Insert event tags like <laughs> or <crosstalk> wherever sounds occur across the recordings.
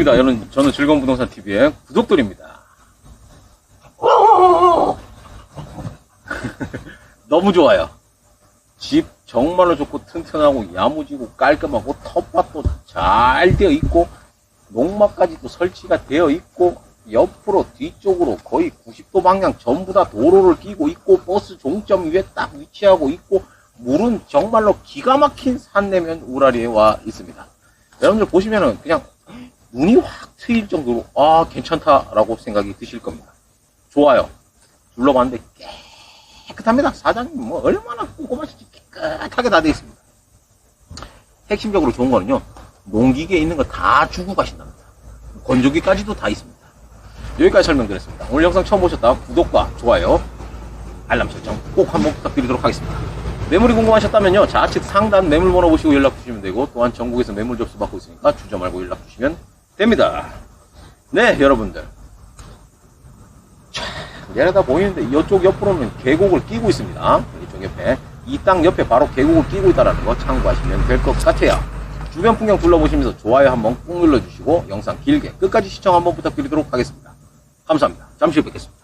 반갑습니다. 여러분, 저는 즐거운 부동산 TV의 구독돌입니다. <laughs> 너무 좋아요. 집 정말로 좋고 튼튼하고 야무지고 깔끔하고 텃밭도 잘 되어 있고 농막까지도 설치가 되어 있고 옆으로 뒤쪽으로 거의 90도 방향 전부 다 도로를 끼고 있고 버스 종점 위에 딱 위치하고 있고 물은 정말로 기가 막힌 산내면 우라리에 와 있습니다. 여러분들 보시면은 그냥 눈이 확 트일 정도로 아 괜찮다라고 생각이 드실 겁니다. 좋아요. 둘러봤는데 깨끗합니다. 사장님 뭐 얼마나 꼼꼼하시지 깨끗하게 다 되어 있습니다. 핵심적으로 좋은 거는요. 농기계에 있는 거다 주고 가신답니다. 건조기까지도 다 있습니다. 여기까지 설명드렸습니다. 오늘 영상 처음 보셨다 구독과 좋아요, 알람 설정 꼭 한번 부탁드리도록 하겠습니다. 매물이 궁금하셨다면요. 좌측 상단 매물 번호 보시고 연락 주시면 되고 또한 전국에서 매물 접수 받고 있으니까 주저 말고 연락 주시면 됩니다. 네, 여러분들. 자, 내려다 보이는데 이쪽 옆으로는 계곡을 끼고 있습니다. 이쪽 옆에. 이 땅 옆에 바로 계곡을 끼고 있다는 거 참고하시면 될 것 같아요. 주변 풍경 둘러보시면서 좋아요 한번 꾹 눌러주시고 영상 길게 끝까지 시청 한번 부탁드리도록 하겠습니다. 감사합니다. 잠시 뵙겠습니다.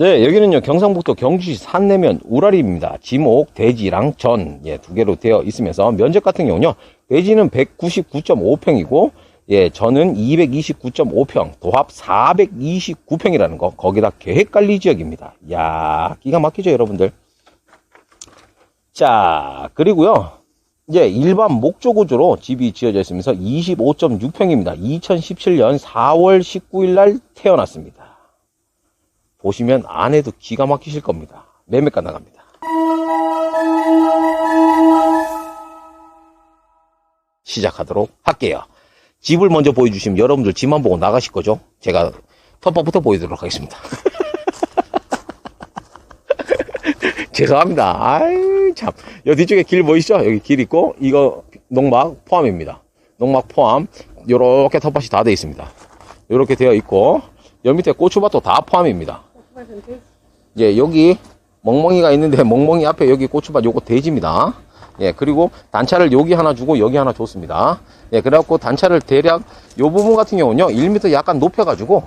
네, 여기는요, 경상북도 경주시 산내면 우라리입니다. 지목, 돼지랑 전, 예, 두 개로 되어 있으면서, 면적 같은 경우는요, 돼지는 199.5평이고, 예, 전은 229.5평, 도합 429평이라는 거, 거기다 계획관리 지역입니다. 야 기가 막히죠, 여러분들? 자, 그리고요, 이제 일반 목조 구조로 집이 지어져 있으면서 25.6평입니다. 2017년 4월 19일 날 태어났습니다. 보시면 안에도 기가 막히실 겁니다. 매매가 나갑니다. 시작하도록 할게요. 집을 먼저 보여주시면 여러분들 집만 보고 나가실 거죠? 제가 텃밭부터 보여드리도록 하겠습니다. <laughs> 죄송합니다. 아이, 참. 여기 뒤쪽에 길 보이시죠? 여기 길 있고, 이거 농막 포함입니다. 농막 포함. 요렇게 텃밭이 다 되어 있습니다. 요렇게 되어 있고, 여 밑에 고추밭도 다 포함입니다. 예, 여기 멍멍이가 있는데 멍멍이 앞에 여기 고추밭 요거 돼지입니다. 예, 그리고 단차를 여기 하나 주고 여기 하나 줬습니다. 예, 그래갖고 단차를 대략 요 부분 같은 경우는요, 1m 약간 높여가지고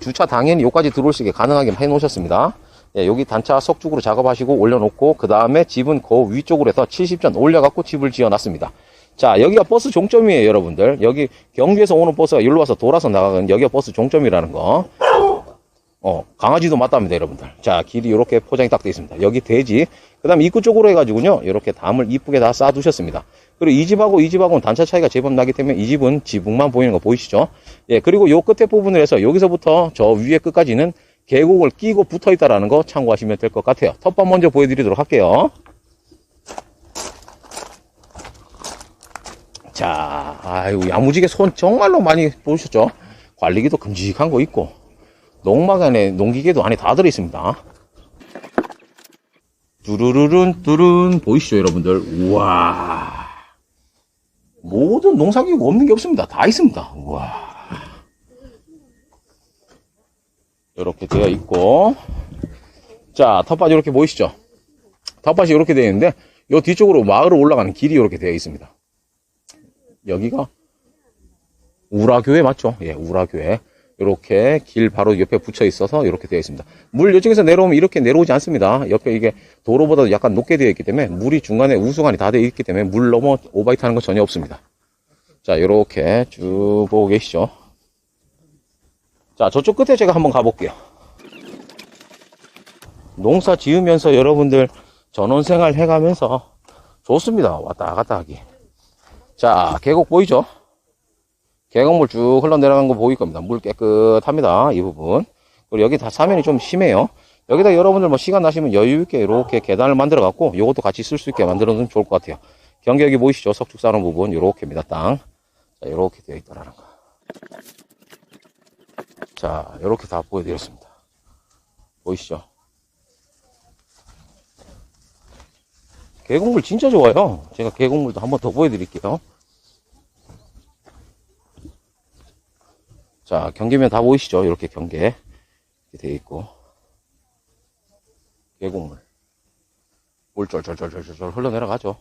주차 당연히 요까지 들어올 수 있게 가능하게 해 놓으셨습니다. 예, 여기 단차 석죽으로 작업하시고 올려놓고 그 다음에 집은 그 위쪽으로 해서 70전 올려갖고 집을 지어 놨습니다. 자 여기가 버스 종점이에요 여러분들 여기 경주에서 오는 버스가 여기로 와서 돌아서 나가는 여기가 버스 종점이라는 거 어, 강아지도 맞답니다, 여러분들. 자, 길이 이렇게 포장이 딱 되어 있습니다. 여기 돼지. 그 다음에 입구 쪽으로 해가지고요, 이렇게 담을 이쁘게 다 쌓아두셨습니다. 그리고 이 집하고 이 집하고는 단차 차이가 제법 나기 때문에 이 집은 지붕만 보이는 거 보이시죠? 예, 그리고 요 끝에 부분을 해서 여기서부터 저 위에 끝까지는 계곡을 끼고 붙어 있다라는 거 참고하시면 될 것 같아요. 텃밭 먼저 보여드리도록 할게요. 자, 아유, 야무지게 손 정말로 많이 보셨죠? 관리기도 큼직한 거 있고, 농막 안에 농기계도 안에 다 들어있습니다. 뚜루루룬 뚜룬. 보이시죠 여러분들? 우와. 모든 농사기구 없는 게 없습니다. 다 있습니다. 우와. 이렇게 되어 있고. 자 텃밭 이렇게 보이시죠? 텃밭이 이렇게 되어 있는데 요 뒤쪽으로 마을로 올라가는 길이 이렇게 되어 있습니다. 여기가 우라교회 맞죠? 예 우라교회 이렇게 길 바로 옆에 붙여 있어서 이렇게 되어 있습니다. 물 이쪽에서 내려오면 이렇게 내려오지 않습니다. 옆에 이게 도로보다 약간 높게 되어 있기 때문에 물이 중간에 우수관이 다 되어 있기 때문에 물 넘어 오바이트 하는 건 전혀 없습니다. 자, 이렇게 쭉 보고 계시죠. 자, 저쪽 끝에 제가 한번 가볼게요. 농사 지으면서 여러분들 전원생활 해가면서 좋습니다. 왔다 갔다 하기. 자, 계곡 보이죠? 계곡물 쭉 흘러내려가는 거 보일 겁니다. 물 깨끗합니다. 이 부분. 그리고 여기 다 사면이 좀 심해요. 여기다 여러분들 뭐 시간 나시면 여유 있게 이렇게 계단을 만들어 갖고 요것도 같이 쓸 수 있게 만들어 놓으면 좋을 것 같아요. 경계 여기 보이시죠? 석축 사는 부분. 요렇게입니다. 땅. 자, 요렇게 되어 있다라는 거. 자, 요렇게 다 보여드렸습니다. 보이시죠? 계곡물 진짜 좋아요. 제가 계곡물도 한번 더 보여드릴게요. 자, 경계면 다 보이시죠? 이렇게 경계. 이렇게 되어 있고. 계곡물. 물 쫄쫄쫄쫄쫄 흘러내려가죠.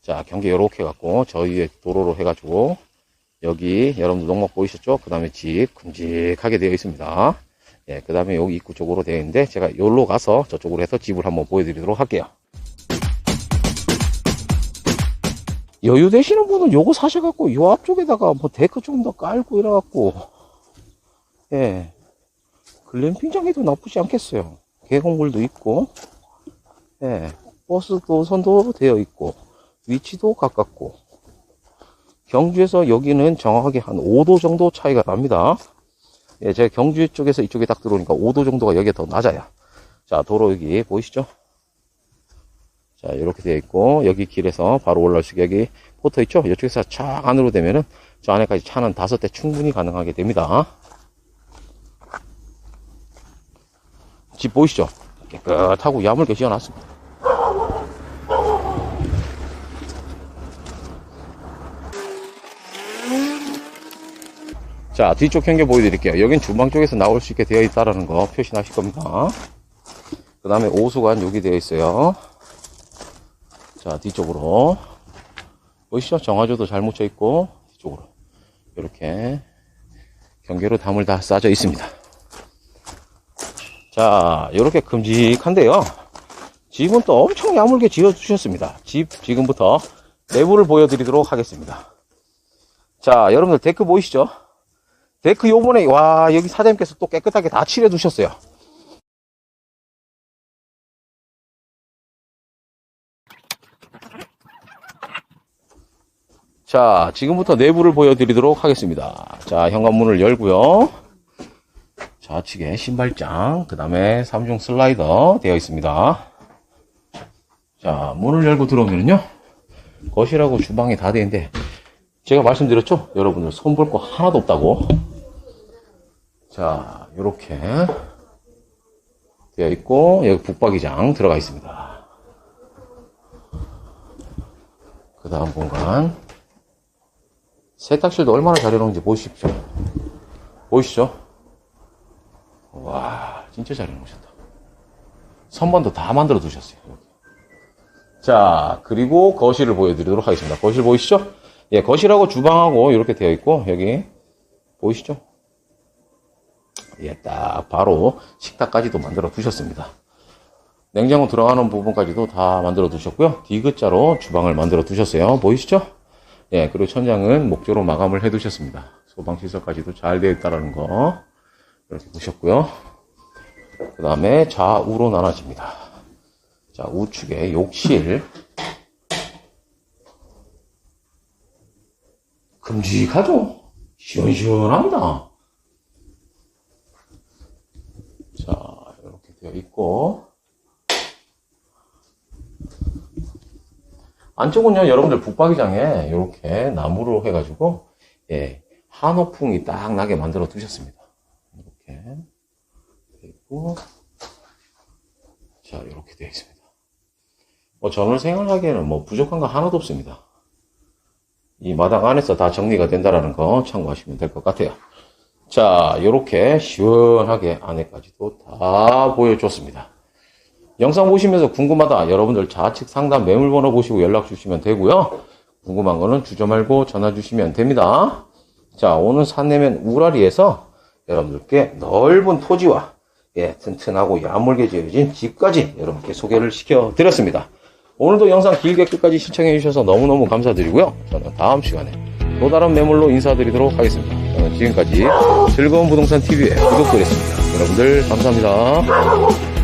자, 경계 요렇게 갖고, 저 위에 도로로 해가지고, 여기, 여러분들 농막 보이셨죠? 그 다음에 집, 큼직하게 되어 있습니다. 예, 그 다음에 여기 입구 쪽으로 되어 있는데, 제가 여기로 가서 저쪽으로 해서 집을 한번 보여드리도록 할게요. 여유 되시는 분은 요거 사셔갖고 요 앞쪽에다가 뭐 데크 좀 더 깔고 이래갖고. 예. 글램핑장에도 나쁘지 않겠어요. 계곡물도 있고. 예. 버스 도선도 되어 있고. 위치도 가깝고. 경주에서 여기는 정확하게 한 5도 정도 차이가 납니다. 예 제가 경주 쪽에서 이쪽에 딱 들어오니까 5도 정도가 여기가 더 낮아요. 자 도로 여기 보이시죠 자, 이렇게 되어 있고, 여기 길에서 바로 올라올 수 있게 여기 포터 있죠? 이쪽에서 쫙 안으로 되면은 저 안에까지 차는 다섯 대 충분히 가능하게 됩니다. 집 보이시죠? 깨끗하고 야물게 지어놨습니다. 자, 뒤쪽 경계 보여드릴게요. 여긴 주방 쪽에서 나올 수 있게 되어 있다라는 거 표시나실 겁니다. 그 다음에 오수관 여기 되어 있어요. 자, 뒤쪽으로. 보이시죠? 정화조도 잘 묻혀 있고, 뒤쪽으로. 이렇게 경계로 담을 다 싸져 있습니다. 자, 이렇게 큼직한데요. 집은 또 엄청 야물게 지어 주셨습니다. 집 지금부터 내부를 보여드리도록 하겠습니다. 자, 여러분들 데크 보이시죠? 데크 요번에, 와, 여기 사장님께서 또 깨끗하게 다 칠해 두셨어요. 자, 지금부터 내부를 보여드리도록 하겠습니다. 자, 현관문을 열고요. 좌측에 신발장, 그 다음에 3중 슬라이더 되어 있습니다. 자, 문을 열고 들어오면요. 거실하고 주방이 다 되는데, 제가 말씀드렸죠? 여러분들 손 볼 거 하나도 없다고. 자, 이렇게 되어 있고, 여기 북박이장 들어가 있습니다. 그 다음 공간. 세탁실도 얼마나 잘 해놓은지 보십시오. 보이시죠? 와, 진짜 잘 해놓으셨다. 선반도 다 만들어 두셨어요. 자, 그리고 거실을 보여드리도록 하겠습니다. 거실 보이시죠? 예, 거실하고 주방하고 이렇게 되어 있고, 여기, 보이시죠? 예, 딱 바로 식탁까지도 만들어 두셨습니다. 냉장고 들어가는 부분까지도 다 만들어 두셨고요. 디귿자로 주방을 만들어 두셨어요. 보이시죠? 예, 그리고 천장은 목조로 마감을 해 두셨습니다. 소방시설까지도 잘 되어 있다는 거 이렇게 보셨고요. 그 다음에 좌우로 나눠집니다. 자, 우측에 욕실. 큼직하죠? 시원시원합니다. 자, 이렇게 되어 있고. 안쪽은요, 여러분들 북박이장에 이렇게 나무로 해가지고, 예, 한호풍이 딱 나게 만들어 두셨습니다. 이렇게. 있고. 자, 이렇게 되어 있습니다. 뭐, 저는 생활하기에는 뭐, 부족한 거 하나도 없습니다. 이 마당 안에서 다 정리가 된다라는 거 참고하시면 될 것 같아요. 자, 요렇게 시원하게 안에까지도 다 보여줬습니다. 영상 보시면서 궁금하다. 여러분들 좌측 상단 매물번호 보시고 연락 주시면 되고요. 궁금한 거는 주저 말고 전화 주시면 됩니다. 자, 오늘 산내면 우라리에서 여러분들께 넓은 토지와 예, 튼튼하고 야물게 지어진 집까지 여러분께 소개를 시켜 드렸습니다. 오늘도 영상 길게 끝까지 시청해 주셔서 너무너무 감사드리고요. 저는 다음 시간에 또 다른 매물로 인사드리도록 하겠습니다. 저는 지금까지 즐거운 부동산 TV의 구독자였습니다. 여러분들 감사합니다.